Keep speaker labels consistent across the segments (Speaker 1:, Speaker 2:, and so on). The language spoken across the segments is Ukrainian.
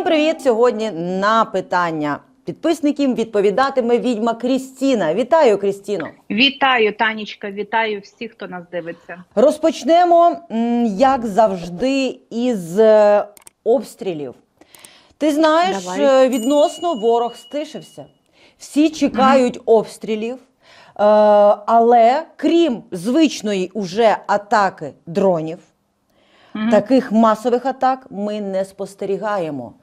Speaker 1: Всім привіт! Сьогодні на питання підписників відповідатиме відьма Крістіна. Вітаю, Крістіно!
Speaker 2: Вітаю, Танічка, вітаю всіх, хто нас дивиться.
Speaker 1: Розпочнемо, як завжди, із е, обстрілів. Ти знаєш,
Speaker 2: Давай.
Speaker 1: е, відносно ворог стишився. Всі чекають обстрілів. Е, але крім звичної уже атаки дронів, таких масових атак ми не спостерігаємо.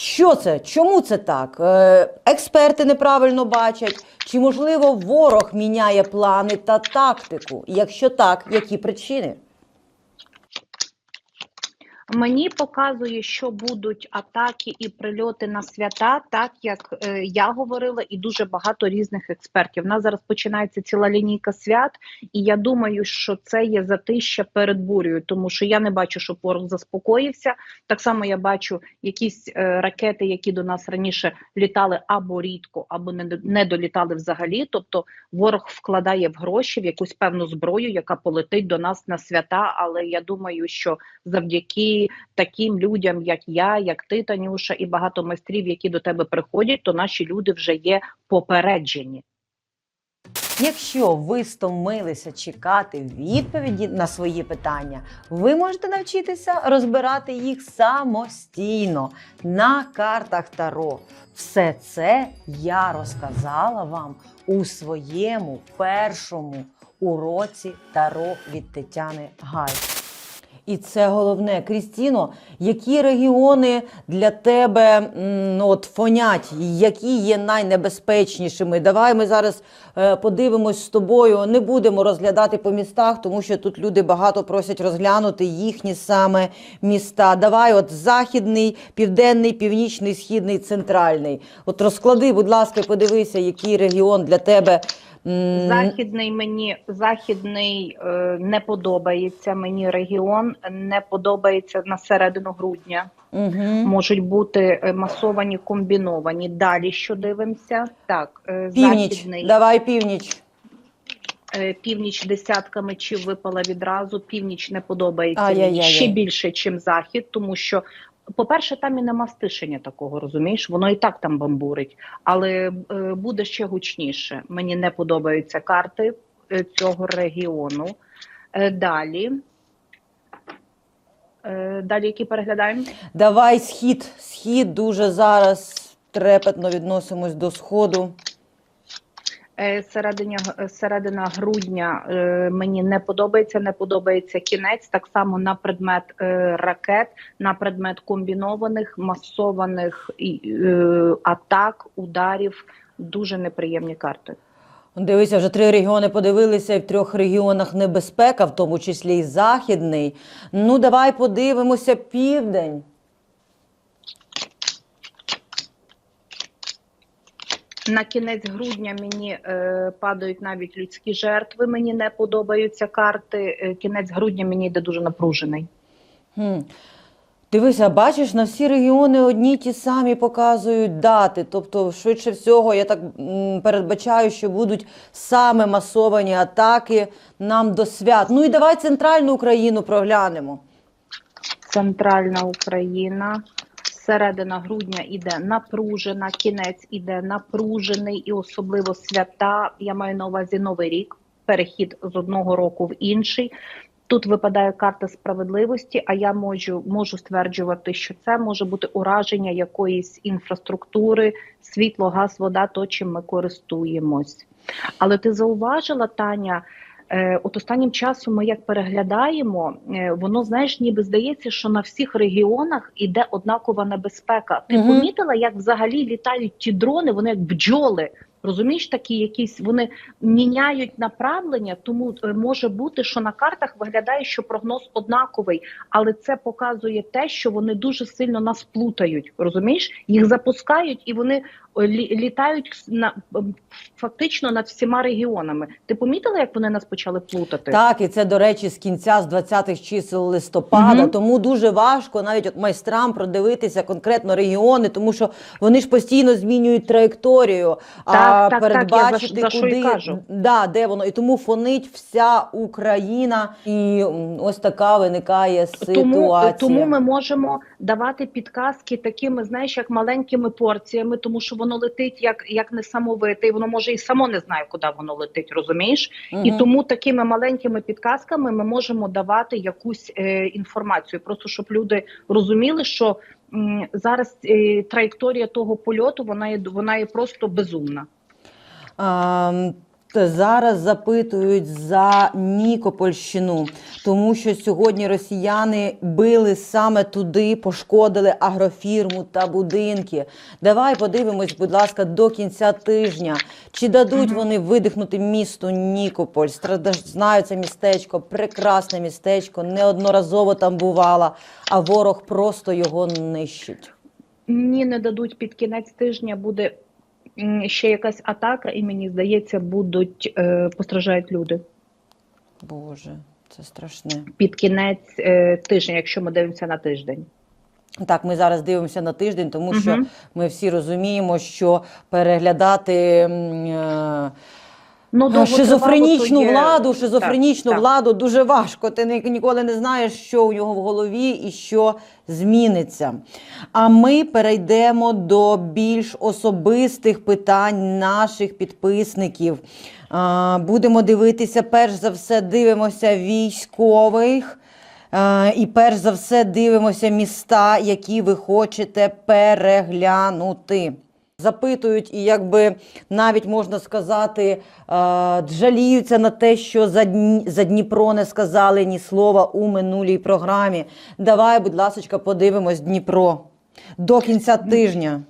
Speaker 1: Що це? Чому це так? Е, Експерти неправильно бачать, чи можливо ворог міняє плани та тактику? Якщо так, які причини?
Speaker 2: Мені показує, що будуть атаки і прильоти на свята, так як е, я говорила, і дуже багато різних експертів. У нас зараз починається ціла лінійка свят, і я думаю, що це є затища перед бурею, тому що я не бачу, що ворог заспокоївся. Так само я бачу якісь е, ракети, які до нас раніше літали або рідко, або не, не долітали взагалі. Тобто ворог вкладає в гроші в якусь певну зброю, яка полетить до нас на свята. Але я думаю, що завдяки таким людям, як я, як ти, Танюша, і багато майстрів, які до тебе приходять, то наші люди вже є попереджені.
Speaker 1: Якщо ви стомилися чекати відповіді на свої питання, ви можете навчитися розбирати їх самостійно на картах Таро. Все це я розказала вам у своєму першому уроці Таро від Тетяни Гай. І це головне, Крістіно, які регіони для тебе ну, от, фонять, які є найнебезпечнішими? Давай ми зараз е, подивимось з тобою. Не будемо розглядати по містах, тому що тут люди багато просять розглянути їхні саме міста. Давай, от західний, південний, північний, східний, центральний. От розклади, будь ласка, подивися, який регіон для тебе.
Speaker 2: Західний мені західний е, не подобається. Мені регіон не подобається на середину грудня.
Speaker 1: Мгм.
Speaker 2: Можуть бути е, масовані комбіновані. Далі що дивимося? Так, е,
Speaker 1: Північ.
Speaker 2: західний
Speaker 1: Давай північ.
Speaker 2: е, північ десятка мечів випала відразу. Північ не подобається
Speaker 1: Ай-яй-яй.
Speaker 2: ще більше, чим захід, тому що. По-перше, там і нема стишення такого, розумієш? Воно і так там бамбурить, але е, буде ще гучніше. Мені не подобаються карти е, цього регіону. Е, далі. Далі, які переглядаємо?
Speaker 1: Давай схід. Схід дуже зараз трепетно відносимось до сходу.
Speaker 2: Е, середина грудня е, мені не подобається, не подобається кінець. Так само на предмет е, ракет, на предмет комбінованих масованих е, атак, ударів. Дуже неприємні карти.
Speaker 1: Дивися, вже три регіони подивилися, і в трьох регіонах небезпека, в тому числі і західний. Ну, давай подивимося південь.
Speaker 2: На кінець грудня мені е, падають навіть людські жертви. Мені не подобаються карти. Е, кінець грудня мені йде дуже напружений.
Speaker 1: Хм. Дивися, бачиш, на всі регіони одні ті самі показують дати. Тобто, швидше всього, я так передбачаю, що будуть саме масовані атаки нам до свят. Ну і давай центральну Україну проглянемо.
Speaker 2: Центральна Україна. Середина грудня іде напружена, кінець іде напружений, і особливо свята. Я маю на увазі новий рік, перехід з одного року в інший. Тут випадає карта справедливості, а я можу, можу стверджувати, що це може бути ураження якоїсь інфраструктури, світло, газ, вода, то чим ми користуємось. Але ти зауважила, Таня, От останнім часом ми як переглядаємо, е, воно знаєш, ніби здається, що на всіх регіонах іде однакова небезпека. Ти
Speaker 1: Мгм.
Speaker 2: помітила, як взагалі літають ті дрони, вони як бджоли. Розумієш, такі якісь вони міняють направлення, тому е, може бути, що на картах виглядає, що прогноз однаковий, але це показує те, що вони дуже сильно нас плутають. Розумієш, їх запускають, і вони літають на фактично над всіма регіонами. Ти помітила, як вони нас почали плутати?
Speaker 1: Так, і це, до речі, з кінця з 20-х чисел листопада.
Speaker 2: Мгм.
Speaker 1: Тому дуже важко навіть от майстрам продивитися конкретно регіони, тому що вони ж постійно змінюють траєкторію, а
Speaker 2: Так, так, так, я
Speaker 1: передбачити
Speaker 2: за- за
Speaker 1: куди
Speaker 2: кажу.
Speaker 1: Да, де воно. І тому фонить вся Україна, і ось така виникає ситуація.
Speaker 2: Тому, тому ми можемо давати підказки такими, знаєш, як маленькими порціями, тому що воно летить як, як несамовите, і воно може і само не знає, куди воно летить, розумієш? І тому такими маленькими підказками ми можемо давати якусь е, інформацію, просто щоб люди розуміли, що м, зараз е, траєкторія того польоту вона є вона є просто безумна.
Speaker 1: Т- Зараз запитують за Нікопольщину, тому що сьогодні росіяни били саме туди, пошкодили агрофірму та будинки. Давай подивимось, будь ласка, до кінця тижня. Чи дадуть вони видихнути місту Нікополь? Знаю це містечко, прекрасне містечко, неодноразово там бувала, а ворог просто його нищить.
Speaker 2: Ні, не дадуть під кінець тижня буде ще якась атака, і мені здається, будуть е, постраждають люди
Speaker 1: Боже, це страшне.
Speaker 2: під кінець е, тижня, якщо ми дивимося на тиждень.
Speaker 1: Так, ми зараз дивимося на тиждень, тому що ми всі розуміємо, що переглядати е,
Speaker 2: Ну, довготривало
Speaker 1: шизофренічну владу, шизофренічну
Speaker 2: Так, так.
Speaker 1: владу дуже важко. Ти ні- ніколи не знаєш, що у нього в голові і що зміниться. А ми перейдемо до більш особистих питань наших підписників. А, Будемо дивитися, перш за все, дивимося військових. І перш за все дивимося міста, які ви хочете переглянути. Запитують, і якби навіть можна сказати, е, жаліються на те, що за, Дніпро не сказали ні слова у минулій програмі. Давай, будь ласка, подивимось Дніпро до кінця тижня.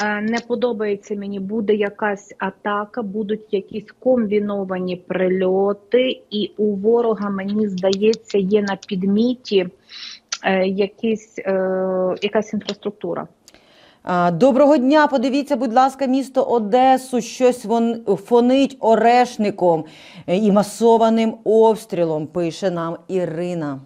Speaker 2: Е, Не подобається мені, буде якась атака, будуть якісь комбіновані прильоти, і у ворога, мені здається, є на підміті якісь, е, якась інфраструктура.
Speaker 1: Доброго дня. Подивіться, будь ласка, місто Одесу. Щось вон фонить орешником е, і масованим обстрілом. Пише нам Ірина.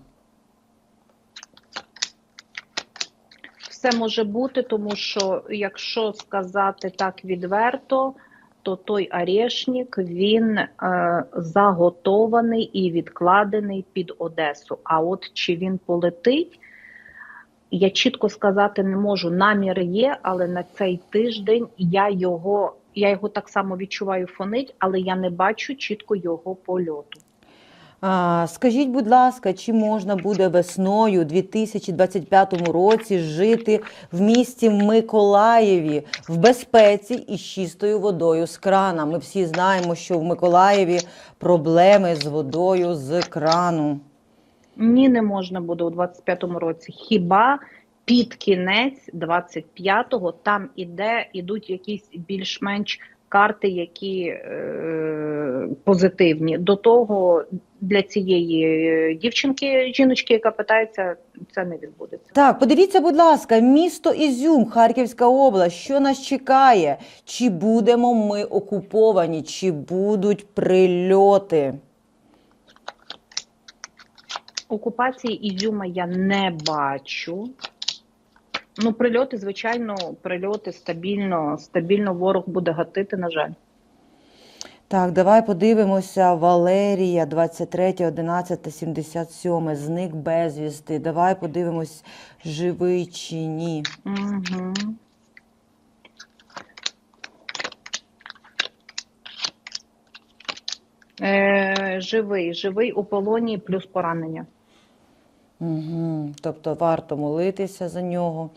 Speaker 2: Все може бути, тому що якщо сказати так відверто, то той орешник він е, заготований і відкладений під Одесу. А от чи він полетить, я чітко сказати не можу. Намір є, але на цей тиждень я його, я його так само відчуваю фонить, але я не бачу чітко його польоту.
Speaker 1: Скажіть, будь ласка, чи можна буде весною у 2025 році жити в місті Миколаєві в безпеці і з чистою водою з крана? Ми всі знаємо, що в Миколаєві проблеми з водою з крану.
Speaker 2: Ні, не можна буде у 25-му році. Хіба під кінець 25-го там іде, ідуть якісь більш-менш карти, які е, позитивні. До того для цієї е, дівчинки, жіночки, яка питається, це не відбудеться.
Speaker 1: Так, подивіться, будь ласка, місто Ізюм, Харківська область. Що нас чекає? Чи будемо ми окуповані, чи будуть прильоти?
Speaker 2: Окупації Ізюма я не бачу. Ну, прильоти, звичайно, прильоти стабільно, стабільно ворог буде гатити, на жаль.
Speaker 1: Так, давай подивимося. Валерія, 23, 11, 77. Зник безвісти. Давай подивимось, живий чи ні.
Speaker 2: Угу. Е, живий, живий у полоні плюс поранення.
Speaker 1: Угу. Тобто варто молитися за нього,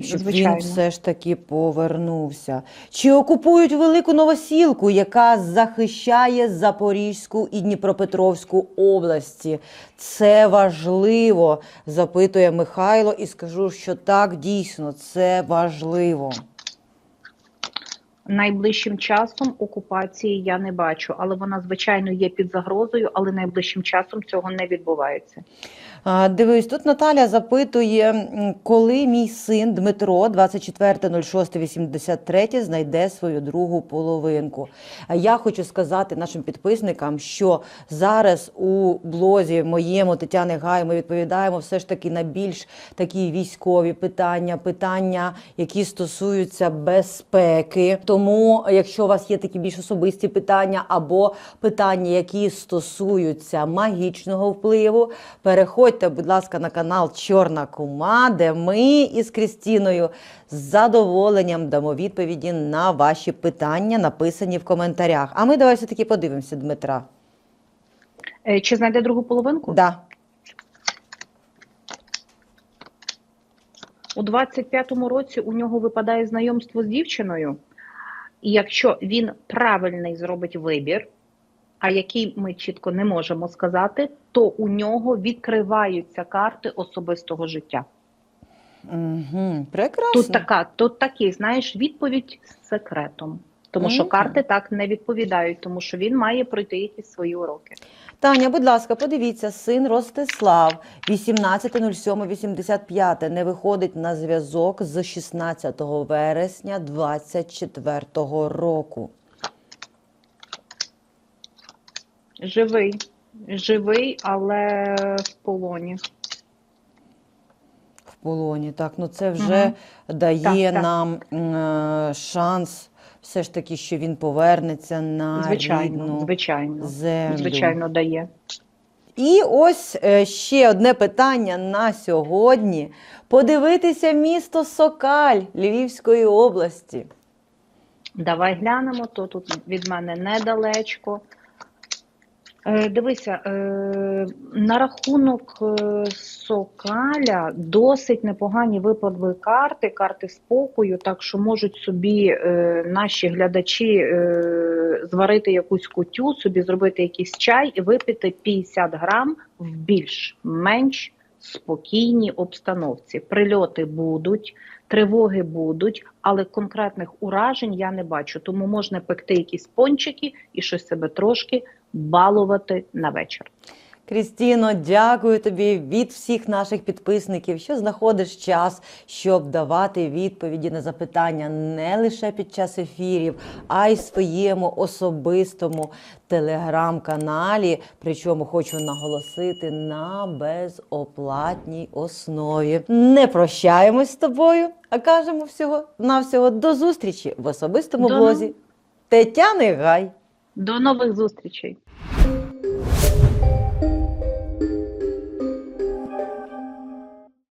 Speaker 1: щоб
Speaker 2: Звичайно.
Speaker 1: він все ж таки повернувся. Чи окупують велику новосілку, яка захищає Запорізьку і Дніпропетровську області? Це важливо, запитує Михайло, і скажу, що так, дійсно, це важливо.
Speaker 2: Найближчим часом окупації я не бачу, але вона звичайно є під загрозою, але найближчим часом цього не відбувається.
Speaker 1: Дивись, тут Наталя запитує, коли мій син Дмитро, 24.06.83, знайде свою другу половинку. Я хочу сказати нашим підписникам, що зараз у блозі моєму Тетяни Гай ми відповідаємо все ж таки на більш такі військові питання, питання, які стосуються безпеки. Тому, якщо у вас є такі більш особисті питання або питання, які стосуються магічного впливу, переходьте, будь ласка, на канал Чорна Кума, де ми із Крістіною з задоволенням дамо відповіді на ваші питання, написані в коментарях. А ми давай все таки подивимося, Дмитра.
Speaker 2: Е, Чи знайде другу половинку?
Speaker 1: Да.
Speaker 2: У 25-му році у нього випадає знайомство з дівчиною, і якщо він правильний зробить вибір, а який ми чітко не можемо сказати, то у нього відкриваються карти особистого життя.
Speaker 1: Угу. Прекрасно.
Speaker 2: Тут така, тут такий, знаєш, відповідь з секретом. Тому що карти так не відповідають, тому що він має пройти якісь свої уроки.
Speaker 1: Таня, будь ласка, подивіться, син Ростислав, 18.07.85, не виходить на зв'язок з 16 вересня 24 року.
Speaker 2: Живий, живий, але в полоні.
Speaker 1: В полоні. Так, ну це вже
Speaker 2: Мгм.
Speaker 1: дає
Speaker 2: Так, так.
Speaker 1: нам е, шанс все ж таки, що він повернеться на
Speaker 2: Звичайно,
Speaker 1: рідну
Speaker 2: звичайно,
Speaker 1: землю.
Speaker 2: звичайно, дає.
Speaker 1: І ось е, ще одне питання на сьогодні: подивитися місто Сокаль Львівської області.
Speaker 2: Давай глянемо, то тут від мене недалечко. Е, дивися, е, на рахунок е, Сокаля досить непогані випадли карти, карти спокою, так що можуть собі наші глядачі зварити якусь кутю, собі зробити якийсь чай і випити 50 грам в більш-менш спокійній обстановці. Прильоти будуть, тривоги будуть, але конкретних уражень я не бачу. Тому можна пекти якісь пончики і щось себе трошки балувати на вечір.
Speaker 1: Крістіно, дякую тобі від всіх наших підписників, що знаходиш час, щоб давати відповіді на запитання не лише під час ефірів, а й своєму особистому телеграм-каналі. Причому хочу наголосити на безоплатній основі. Не прощаємось з тобою, а кажемо всього навсього до зустрічі в особистому
Speaker 2: До
Speaker 1: блозі Тетяни Гай.
Speaker 2: До нових зустрічей.